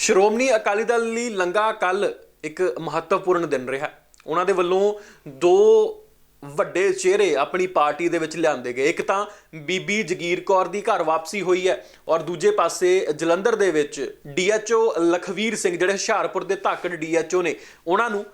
ਸ਼੍ਰੋਮਣੀ ਅਕਾਲੀ ਦਲ ਲਈ ਲੰਗਾ ਕੱਲ ਇੱਕ ਮਹੱਤਵਪੂਰਨ ਦਿਨ ਰਿਹਾ। ਉਹਨਾਂ ਦੇ ਵੱਲੋਂ ਦੋ ਵੱਡੇ ਚਿਹਰੇ ਆਪਣੀ ਪਾਰਟੀ ਦੇ ਵਿੱਚ ਲਿਆਂਦੇ ਗਏ। ਇੱਕ ਤਾਂ ਬੀਬੀ ਜਗੀਰ ਕੌਰ ਦੀ ਘਰ ਵਾਪਸੀ ਹੋਈ ਹੈ ਔਰ ਦੂਜੇ ਪਾਸੇ ਜਲੰਧਰ ਦੇ ਵਿੱਚ ਡੀਐਚਓ ਲਖਵੀਰ ਸਿੰਘ ਜਿਹੜੇ ਹੁਸ਼ਿਆਰਪੁਰ ਦੇ ਧਾਕੜ ਡੀਐਚਓ ਨੇ, ਉਹਨਾਂ ਨੂੰ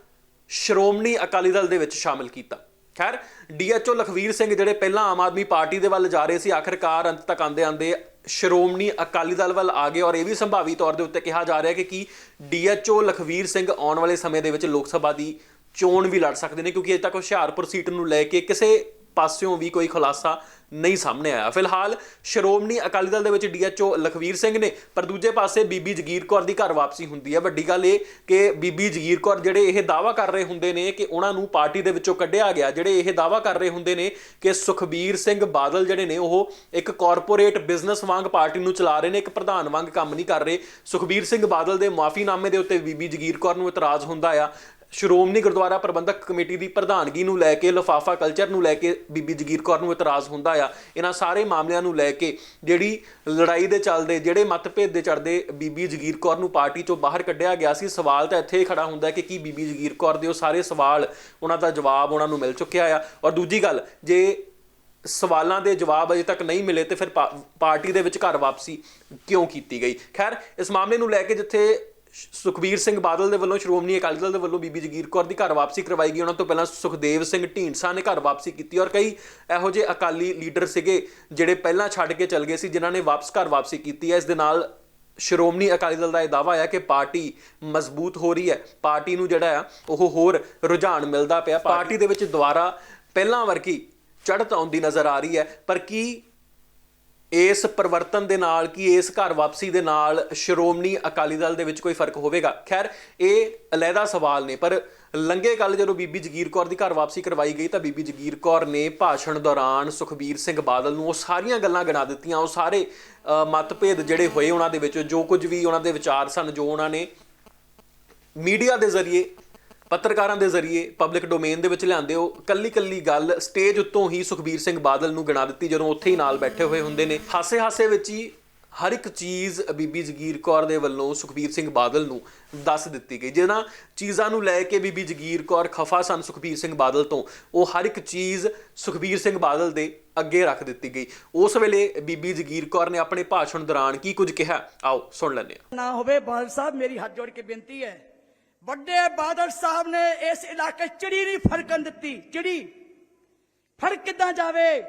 ਸ਼੍ਰੋਮਣੀ ਅਕਾਲੀ ਦਲ ਦੇ ਵਿੱਚ ਸ਼ਾਮਲ ਕੀਤਾ। ਖੈਰ, ਡੀਐਚਓ ਲਖਵੀਰ ਸਿੰਘ ਜਿਹੜੇ ਪਹਿਲਾਂ ਆਮ ਆਦਮੀ ਪਾਰਟੀ ਦੇ ਵੱਲ ਜਾ ਰਹੇ ਸੀ, ਆਖਰਕਾਰ ਅੰਤ ਤੱਕ ਆਂਦੇ ਆਂਦੇ ਸ਼੍ਰੋਮਣੀ ਅਕਾਲੀ ਦਲ ਵੱਲ ਆ ਗਏ ਔਰ ਇਹ ਵੀ ਸੰਭਾਵੀ ਤੌਰ ਦੇ ਉੱਤੇ ਕਿਹਾ ਜਾ ਰਿਹਾ ਕਿ ਕੀ ਡੀਐਚਓ ਲਖਵੀਰ ਸਿੰਘ ਆਉਣ ਵਾਲੇ ਸਮੇਂ ਦੇ ਵਿੱਚ ਲੋਕ ਸਭਾ ਦੀ ਚੋਣ ਵੀ ਲੜ ਸਕਦੇ ਨੇ ਕਿਉਂਕਿ ਅਜੇ ਤੱਕ ਹੁਸ਼ਿਆਰਪੁਰ ਸੀਟ ਨੂੰ ਲੈ ਕੇ ਕਿਸੇ ਪਾਸਿਓਂ ਵੀ ਕੋਈ ਖੁਲਾਸਾ ਨਹੀਂ ਸਾਹਮਣੇ ਆਇਆ। ਫਿਲਹਾਲ ਸ਼੍ਰੋਮਣੀ ਅਕਾਲੀ ਦਲ ਦੇ ਵਿੱਚ ਡੀਐਚਓ ਲਖਵੀਰ ਸਿੰਘ ਨੇ, ਪਰ ਦੂਜੇ ਪਾਸੇ ਬੀਬੀ ਜਗੀਰ ਕੌਰ ਦੀ ਘਰ ਵਾਪਸੀ ਹੁੰਦੀ ਹੈ। ਵੱਡੀ ਗੱਲ ਇਹ ਕਿ ਬੀਬੀ ਜਗੀਰ ਕੌਰ ਜਿਹੜੇ ਇਹ ਦਾਵਾ ਕਰ ਰਹੇ ਹੁੰਦੇ ਨੇ ਕਿ ਉਹਨਾਂ ਨੂੰ ਪਾਰਟੀ ਦੇ ਵਿੱਚੋਂ ਕੱਢਿਆ ਗਿਆ, ਜਿਹੜੇ ਇਹ ਦਾਵਾ ਕਰ ਰਹੇ ਹੁੰਦੇ ਨੇ ਕਿ ਸੁਖਬੀਰ ਸਿੰਘ ਬਾਦਲ ਜਿਹੜੇ ਨੇ, ਉਹ ਇੱਕ ਕਾਰਪੋਰੇਟ ਬਿਜ਼ਨਸ ਵਾਂਗ ਪਾਰਟੀ ਨੂੰ ਚਲਾ ਰਹੇ ਨੇ, ਇੱਕ ਪ੍ਰਧਾਨ ਵਾਂਗ ਕੰਮ ਨਹੀਂ ਕਰ ਰਹੇ। ਸੁਖਬੀਰ ਸਿੰਘ ਬਾਦਲ ਦੇ ਮਾਫੀਨਾਮੇ ਦੇ ਉੱਤੇ ਬੀਬੀ ਜਗੀਰ ਕੌਰ ਨੂੰ ਇਤਰਾਜ਼ ਹੁੰਦਾ ਆ। ਸ਼੍ਰੋਮਣੀ ਗੁਰਦੁਆਰਾ ਪ੍ਰਬੰਧਕ ਕਮੇਟੀ ਦੀ ਪ੍ਰਧਾਨਗੀ ਨੂੰ ਲੈ ਕੇ, ਲਫਾਫਾ ਕਲਚਰ ਨੂੰ ਲੈ ਕੇ ਬੀਬੀ ਜਗੀਰ ਕੌਰ ਨੂੰ ਇਤਰਾਜ਼ ਹੁੰਦਾ ਆ। ਇਹਨਾਂ ਸਾਰੇ ਮਾਮਲਿਆਂ ਨੂੰ ਲੈ ਕੇ ਜਿਹੜੀ ਲੜਾਈ ਦੇ ਚੱਲਦੇ, ਜਿਹੜੇ ਮਤਭੇਦ ਦੇ ਚੜਦੇ ਬੀਬੀ ਜਗੀਰ ਕੌਰ ਨੂੰ ਪਾਰਟੀ ਚੋਂ ਬਾਹਰ ਕੱਢਿਆ ਗਿਆ ਸੀ। ਸਵਾਲ ਤਾਂ ਇੱਥੇ ਹੀ ਖੜਾ ਹੁੰਦਾ ਕਿ ਕੀ ਬੀਬੀ ਜਗੀਰ ਕੌਰ ਦੇ ਉਹ ਸਾਰੇ ਸਵਾਲ ਉਹਨਾਂ ਦਾ ਜਵਾਬ ਉਹਨਾਂ ਨੂੰ ਮਿਲ ਚੁੱਕਿਆ ਆ। ਔਰ ਦੂਜੀ ਗੱਲ, ਜੇ ਸਵਾਲਾਂ ਦੇ ਜਵਾਬ ਅਜੇ ਤੱਕ ਨਹੀਂ ਮਿਲੇ ਤੇ ਫਿਰ ਪਾ- ਪਾਰਟੀ ਦੇ ਵਿੱਚ ਘਰ ਵਾਪਸੀ ਕਿਉਂ ਕੀਤੀ ਗਈ? ਖੈਰ, ਇਸ ਮਾਮਲੇ ਨੂੰ ਲੈ ਕੇ ਜਿੱਥੇ ਸੁਖਬੀਰ ਸਿੰਘ ਬਾਦਲ ਦੇ ਵੱਲੋਂ, ਸ਼੍ਰੋਮਣੀ ਅਕਾਲੀ ਦਲ ਦੇ ਵੱਲੋਂ ਬੀਬੀ ਜਗੀਰ ਕੌਰ ਦੀ ਘਰ ਵਾਪਸੀ ਕਰਵਾਈ ਗਈ। ਉਹਨਾਂ ਤੋਂ ਪਹਿਲਾਂ ਸੁਖਦੇਵ ਸਿੰਘ ਢੀਂਡਸਾ ਨੇ ਘਰ ਵਾਪਸੀ ਕੀਤੀ ਔਰ ਕਈ ਇਹੋ ਜਿਹੇ ਅਕਾਲੀ ਲੀਡਰ ਸੀਗੇ ਜਿਹੜੇ ਪਹਿਲਾਂ ਛੱਡ ਕੇ ਚਲ ਗਏ ਸੀ, ਜਿਨ੍ਹਾਂ ਨੇ ਵਾਪਸ ਘਰ ਵਾਪਸੀ ਕੀਤੀ ਹੈ। ਇਸ ਦੇ ਨਾਲ ਸ਼੍ਰੋਮਣੀ ਅਕਾਲੀ ਦਲ ਦਾ ਇਹ ਦਾਵਾ ਹੈ ਕਿ ਪਾਰਟੀ ਮਜ਼ਬੂਤ ਹੋ ਰਹੀ ਹੈ। ਪਾਰਟੀ ਨੂੰ ਜਿਹੜਾ ਆ, ਉਹ ਹੋਰ ਰੁਝਾਨ ਮਿਲਦਾ ਪਿਆ। ਪਾਰਟੀ ਦੇ ਵਿੱਚ ਦੁਬਾਰਾ ਪਹਿਲਾਂ ਵਰਗੀ ਚੜ੍ਹਤ ਆਉਂਦੀ ਨਜ਼ਰ ਆ ਰਹੀ ਹੈ। ਪਰ ਕੀ ਇਸ ਪਰਿਵਰਤਨ ਦੇ ਨਾਲ ਕਿ ਇਸ ਘਰ ਵਾਪਸੀ ਦੇ ਨਾਲ ਸ਼੍ਰੋਮਣੀ ਅਕਾਲੀ ਦਲ ਦੇ ਵਿੱਚ ਕੋਈ ਫ਼ਰਕ ਹੋਵੇਗਾ? ਖੈਰ, ਇਹ ਅਲੱਗਾ ਸਵਾਲ ਨੇ, ਪਰ ਲੰਗੇ ਕੱਲ ਜਦੋਂ ਬੀਬੀ ਜਗੀਰ ਕੌਰ ਦੀ ਘਰ ਵਾਪਸੀ ਕਰਵਾਈ ਗਈ ਤਾਂ ਬੀਬੀ ਜਗੀਰ ਕੌਰ ਨੇ ਭਾਸ਼ਣ ਦੌਰਾਨ ਸੁਖਬੀਰ ਸਿੰਘ ਬਾਦਲ ਨੂੰ ਉਹ ਸਾਰੀਆਂ ਗੱਲਾਂ ਗਿਣਾ ਦਿੱਤੀਆਂ। ਉਹ ਸਾਰੇ ਮਤਭੇਦ ਜਿਹੜੇ ਹੋਏ ਉਹਨਾਂ ਦੇ ਵਿੱਚ, ਜੋ ਕੁਝ ਵੀ ਉਹਨਾਂ ਦੇ ਵਿਚਾਰ ਸਨ, ਜੋ ਉਹਨਾਂ ਨੇ ਮੀਡੀਆ ਦੇ ਜ਼ਰੀਏ ਪੱਤਰਕਾਰਾਂ ਦੇ ਜ਼ਰੀਏ ਪਬਲਿਕ ਡੋਮੇਨ ਦੇ ਵਿੱਚ ਲਿਆਂਦੇ ਹੋ ਕੱਲੀ ਕੱਲੀ ਗੱਲ ਸਟੇਜ ਉੱਤੋਂ ਹੀ ਸੁਖਬੀਰ ਸਿੰਘ ਬਾਦਲ ਨੂੰ ਗਿਣਾ ਦਿੱਤੀ, ਜਦੋਂ ਉੱਥੇ ਹੀ ਨਾਲ ਬੈਠੇ ਹੋਏ ਹੁੰਦੇ ਨੇ। ਹਾਸੇ ਹਾਸੇ ਵਿੱਚ ਹੀ ਹਰ ਇੱਕ ਚੀਜ਼ ਬੀਬੀ ਜਗੀਰ ਕੌਰ ਦੇ ਵੱਲੋਂ ਸੁਖਬੀਰ ਸਿੰਘ ਬਾਦਲ ਨੂੰ ਦੱਸ ਦਿੱਤੀ ਗਈ। ਜਿਹਨਾਂ ਚੀਜ਼ਾਂ ਨੂੰ ਲੈ ਕੇ ਬੀਬੀ ਜਗੀਰ ਕੌਰ ਖਫਾ ਸਨ ਸੁਖਬੀਰ ਸਿੰਘ ਬਾਦਲ ਤੋਂ, ਉਹ ਹਰ ਇੱਕ ਚੀਜ਼ ਸੁਖਬੀਰ ਸਿੰਘ ਬਾਦਲ ਦੇ ਅੱਗੇ ਰੱਖ ਦਿੱਤੀ ਗਈ। ਉਸ ਵੇਲੇ ਬੀਬੀ ਜਗੀਰ ਕੌਰ ਨੇ ਆਪਣੇ ਭਾਸ਼ਣ ਦੌਰਾਨ ਕੀ ਕੁਝ ਕਿਹਾ? ਆਓ ਸੁਣ ਲੈਂਦੇ ਹਾਂ। ਨਾ ਹੋਵੇ ਬਾਦਲ ਸਾਹਿਬ, ਮੇਰੀ ਹੱਥ ਜੋੜ ਕੇ ਬੇਨਤੀ ਹੈ ਵੱਡੇ ਬਾਦਲ ਸਾਹਿਬ ਨੇ ਇਸ ਇਲਾਕੇ ਚਿੜੀ ਨਹੀਂ ਫੜਕਣ ਦਿੱਤੀ, ਚਿੜੀ। ਫੜਕ ਕਿੱਦਾਂ ਜਾਵੇ?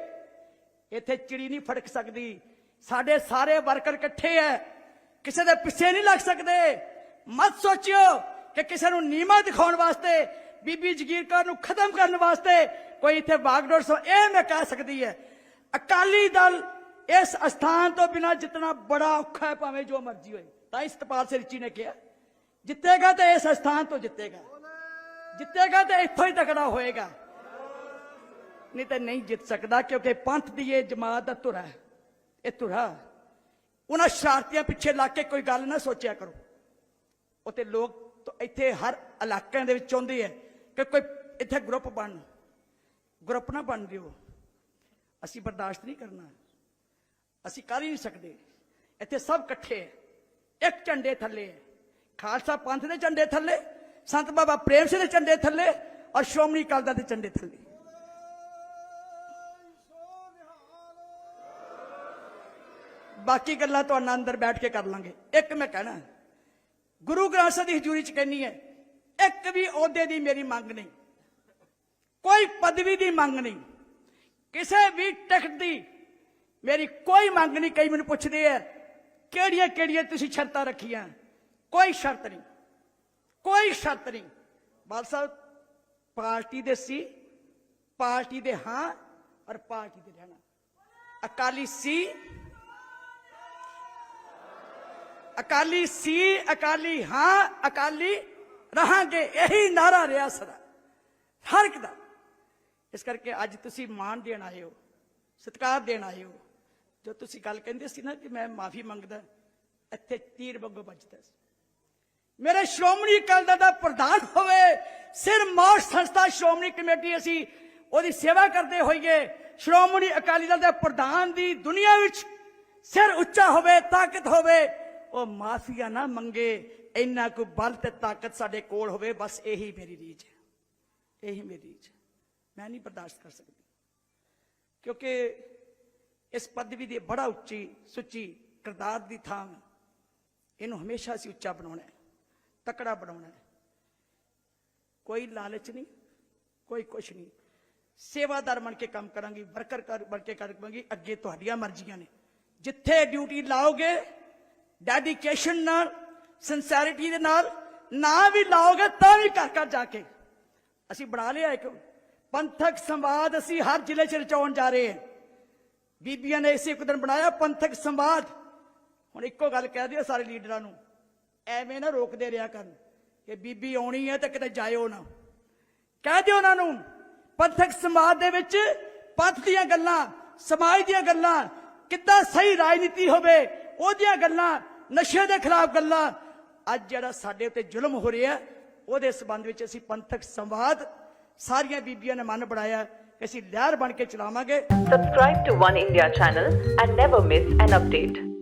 ਇੱਥੇ ਚਿੜੀ ਨਹੀਂ ਫੜਕ ਸਕਦੀ। ਸਾਡੇ ਸਾਰੇ ਵਰਕਰ ਇਕੱਠੇ ਐ। ਕਿਸੇ ਦੇ ਪਿੱਛੇ ਨਹੀਂ ਲੱਗ ਸਕਦੇ। ਮਤ ਸੋਚਿਓ ਕਿ ਕਿਸੇ ਨੂੰ ਨੀਮਾ ਦਿਖਾਉਣ ਵਾਸਤੇ, ਬੀਬੀ ਜਗੀਰ ਕੌਰ ਨੂੰ ਖਤਮ ਕਰਨ ਵਾਸਤੇ ਕੋਈ ਇੱਥੇ ਬਾਗਡੋਰ ਸੋ ਇਹ ਮੈਂ ਕਹਿ ਸਕਦੀ ਹੈ ਅਕਾਲੀ ਦਲ ਇਸ ਅਸਥਾਨ ਤੋਂ ਬਿਨਾ ਜਿੱਤਣਾ ਬੜਾ ਔਖਾ ਹੈ ਭਾਵੇਂ ਜੋ ਮਰਜ਼ੀ ਹੋਏ। ਤਾਂ ਇਸ ਸਤਪਾਲ ਸਿਰਚੀ ਨੇ ਕਿਹਾ। ਜਿੱਤੇਗਾ ਤਾਂ ਇਸ ਅਸਥਾਨ ਤੋਂ ਜਿੱਤੇਗਾ। ਜਿੱਤੇਗਾ ਤਾਂ ਇੱਥੋਂ ਹੀ ਤਕੜਾ ਹੋਏਗਾ। ਨਹੀਂ ਤਾਂ ਨਹੀਂ ਜਿੱਤ ਸਕਦਾ ਕਿਉਂਕਿ ਪੰਥ ਦੀ ਇਹ ਜਮਾਤ ਦਾ ਧੁਰਾ ਹੈ। ਇਹ ਧੁਰਾ। ਉਹਨਾਂ ਸ਼ਰਾਰਤੀਆਂ ਪਿੱਛੇ ਲੱਗ ਕੇ ਕੋਈ ਗੱਲ ਨਾ ਸੋਚਿਆ ਕਰੋ। ਉਹ ਲੋਕ ਇੱਥੇ ਹਰ ਇਲਾਕਿਆਂ ਦੇ ਵਿੱਚ ਚਾਹੁੰਦੇ ਹੈ ਕਿ ਕੋਈ ਇੱਥੇ ਗਰੁੱਪ ਬਣ। ਗਰੁੱਪ ਨਾ ਬਣ ਦਿਓ। ਅਸੀਂ ਬਰਦਾਸ਼ਤ ਨਹੀਂ ਕਰਨਾ। ਅਸੀਂ ਕਰ ਹੀ ਨਹੀਂ ਸਕਦੇ। ਇੱਥੇ ਸਭ ਇਕੱਠੇ ਹੈ ਇੱਕ ਝੰਡੇ ਥੱਲੇ ਹੈ ਖਾਲਸਾ ਪੰਥ ਦੇ ਝੰਡੇ ਥੱਲੇ, ਸੰਤ ਬਾਬਾ ਪ੍ਰੇਮ ਸਿੰਘ ਦੇ ਝੰਡੇ ਥੱਲੇ ਔਰ ਸ਼੍ਰੋਮਣੀ ਅਕਾਲੀ ਦਲ ਦੇ ਝੰਡੇ ਥੱਲੇ। ਬਾਕੀ ਗੱਲਾਂ ਤੁਹਾਨੂੰ ਅੰਦਰ ਬੈਠ ਕੇ ਕਰ ਲਾਂਗੇ। ਇੱਕ ਮੈਂ ਕਹਿਣਾ, ਗੁਰੂ ਗ੍ਰੰਥ ਸਾਹਿਬ ਦੀ ਹਜ਼ੂਰੀ ਚ ਕਹਿੰਨੀ ਹੈ, ਇੱਕ ਵੀ ਅਹੁਦੇ ਦੀ ਮੇਰੀ ਮੰਗ ਨਹੀਂ, ਕੋਈ ਪਦਵੀ ਦੀ ਮੰਗ ਨਹੀਂ, ਕਿਸੇ ਵੀ ਟਿਕਟ ਦੀ ਮੇਰੀ ਕੋਈ ਮੰਗ ਨਹੀਂ। ਕਈ ਮੈਨੂੰ ਪੁੱਛਦੇ ਆ ਕਿਹੜੀਆਂ ਕਿਹੜੀਆਂ ਤੁਸੀਂ ਸ਼ਰਤਾਂ ਰੱਖੀਆਂ? ਕੋਈ ਸ਼ਰਤ ਨਹੀਂ, ਕੋਈ ਸ਼ਰਤ ਨਹੀਂ। ਬਾਲ ਸਾਹਿਬ, ਪਾਰਟੀ ਦੇ ਸੀ, ਪਾਰਟੀ ਦੇ ਹਾਂ ਔਰ ਪਾਰਟੀ ਦੇ ਰਹਿਣਾ। ਅਕਾਲੀ ਸੀ ਅਕਾਲੀ ਸੀ, ਅਕਾਲੀ ਹਾਂ, ਅਕਾਲੀ ਰਹਾਂਗੇ, ਇਹੀ ਨਾਰਾ ਰਿਹਾ ਸਦਾ ਹਰ ਇੱਕ ਦਾ। ਇਸ ਕਰਕੇ ਅੱਜ ਤੁਸੀਂ ਮਾਣ ਦੇਣ ਆਏ ਹੋ, ਸਤਿਕਾਰ ਦੇਣ ਆਏ ਹੋ। ਜੋ ਤੁਸੀਂ ਗੱਲ ਕਹਿੰਦੇ ਸੀ ਨਾ ਕਿ ਮੈਂ ਮਾਫੀ ਮੰਗਦਾ, ਇੱਥੇ ਤੀਰ ਵਾਂਗੂ ਵੱਜਦਾ ਸੀ। ਮੇਰੇ ਸ਼੍ਰੋਮਣੀ ਅਕਾਲੀ ਦਲ ਦਾ ਪ੍ਰਧਾਨ ਹੋਵੇ, ਸਿਰ ਮੌਤ ਸੰਸਥਾ ਸ਼੍ਰੋਮਣੀ ਕਮੇਟੀ ਅਸੀਂ ਉਹਦੀ ਸੇਵਾ ਕਰਦੇ ਹੋਈਏ, ਸ਼੍ਰੋਮਣੀ ਅਕਾਲੀ ਦਲ ਦੇ ਪ੍ਰਧਾਨ ਦੀ ਦੁਨੀਆ ਵਿੱਚ ਸਿਰ ਉੱਚਾ ਹੋਵੇ, ਤਾਕਤ ਹੋਵੇ, ਉਹ ਮਾਫੀਆ ਨਾ ਮੰਗੇ, ਇੰਨਾ ਕੋਈ ਬਲ ਤੇ ਤਾਕਤ ਸਾਡੇ ਕੋਲ ਹੋਵੇ, ਬਸ ਇਹੀ ਮੇਰੀ ਰੀਝ ਹੈ। ਇਹੀ ਮੇਰੀ ਰੀਝ ਹੈ। ਮੈਂ ਨਹੀਂ ਬਰਦਾਸ਼ਤ ਕਰ ਸਕਦੀ। ਕਿਉਂਕਿ ਇਸ ਪਦਵੀ ਦੀ ਬੜਾ ਉੱਚੀ, ਸੁੱਚੀ ਕਿਰਦਾਰ ਦੀ ਥਾਂ ਇਹਨੂੰ ਹਮੇਸ਼ਾ ਅਸੀਂ ਉੱਚਾ ਬਣਾਉਣਾ ਹੈ। ਤਕੜਾ ਬਣਾਉਣਾ ਕੋਈ ਲਾਲਚ ਨਹੀਂ, ਕੋਈ ਕੁਛ ਨਹੀਂ। ਸੇਵਾਦਾਰ ਬਣ ਕੇ ਕੰਮ ਕਰਾਂਗੀ, ਵਰਕਰ ਕਰ, ਬਣ ਕੇ ਕਰਾਂਗੀ, ਅੱਗੇ ਤੁਹਾਡੀਆਂ ਮਰਜ਼ੀਆਂ ਨੇ। ਜਿੱਥੇ ਡਿਊਟੀ ਲਾਓਗੇ ਡੈਡੀਕੇਸ਼ਨ ਨਾਲ ਸਿੰਸੈਰਿਟੀ ਦੇ ਨਾਲ, ਨਾ ਵੀ ਲਾਓਗੇ ਤਾਂ ਵੀ ਘਰ ਘਰ ਜਾ ਕੇ। ਅਸੀਂ ਬਣਾ ਲਿਆ ਇੱਕ ਪੰਥਕ ਸੰਵਾਦ, ਅਸੀਂ ਹਰ ਜ਼ਿਲ੍ਹੇ 'ਚ ਰਚਾਉਣ ਜਾ ਰਹੇ ਹਾਂ। ਬੀਬੀਆਂ ਨੇ ਇਸੇ ਇੱਕ ਦਿਨ ਬਣਾਇਆ ਪੰਥਕ ਸੰਵਾਦ। ਹੁਣ ਇੱਕੋ ਗੱਲ ਕਹਿ ਦਿਓ ਸਾਰੇ ਲੀਡਰਾਂ ਨੂੰ ਐਵੇਂ ਨਾ ਰੋਕਦੇ ਰਿਹਾ ਕਰਨ ਕਿ ਬੀਬੀ ਆਉਣੀ ਹੈ ਤਾਂ ਕਿਤੇ ਜਾਇਓ ਨਾ। ਕਹਿ ਦਿਓ ਉਹਨਾਂ ਨੂੰ, ਪੰਥਕ ਸਮਾਜ ਦੇ ਵਿੱਚ ਪੰਥ ਦੀਆਂ ਗੱਲਾਂ, ਸਮਾਜ ਦੀਆਂ ਗੱਲਾਂ, ਕਿੱਦਾਂ ਸਹੀ ਰਾਜਨੀਤੀ ਹੋਵੇ, ਉਹਦੀਆਂ ਗੱਲਾਂ, ਨਸ਼ੇ ਦੇ ਖਿਲਾਫ ਗੱਲਾਂ। ਅੱਜ ਜਿਹੜਾ ਸਾਡੇ ਉੱਤੇ ਜ਼ੁਲਮ ਹੋ ਰਿਹਾ, ਉਹਦੇ ਸਬੰਧ ਵਿੱਚ ਅਸੀਂ ਪੰਥਕ ਸੰਵਾਦ ਸਾਰੀਆਂ ਬੀਬੀਆਂ ਨੇ ਮਨ ਬਣਾਇਆ ਕਿ ਅਸੀਂ ਲਹਿਰ ਬਣ ਕੇ ਚਲਾਵਾਂਗੇ। Subscribe to One India channel and never miss an update.